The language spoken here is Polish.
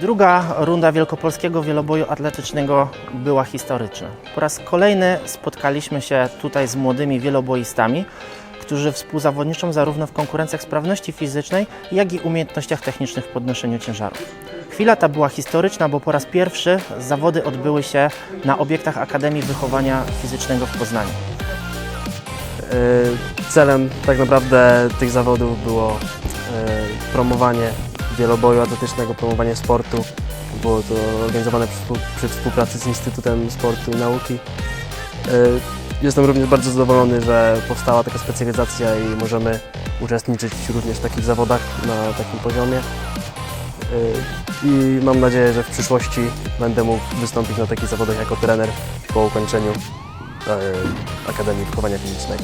Druga runda wielkopolskiego wieloboju atletycznego była historyczna. Po raz kolejny spotkaliśmy się tutaj z młodymi wieloboistami, którzy współzawodniczą zarówno w konkurencjach sprawności fizycznej, jak i umiejętnościach technicznych w podnoszeniu ciężarów. Chwila ta była historyczna, bo po raz pierwszy zawody odbyły się na obiektach Akademii Wychowania Fizycznego w Poznaniu. Y, Celem tak naprawdę tych zawodów było y, promowanie wieloboju atletycznego, promowanie sportu. Było to organizowane przy, przy współpracy z Instytutem Sportu i Nauki. Y, Jestem również bardzo zadowolony, że powstała taka specjalizacja i możemy uczestniczyć również w takich zawodach na takim poziomie. Y, I mam nadzieję, że w przyszłości będę mógł wystąpić na takich zawodach jako trener po ukończeniu y, Akademii Wychowania Fizycznego.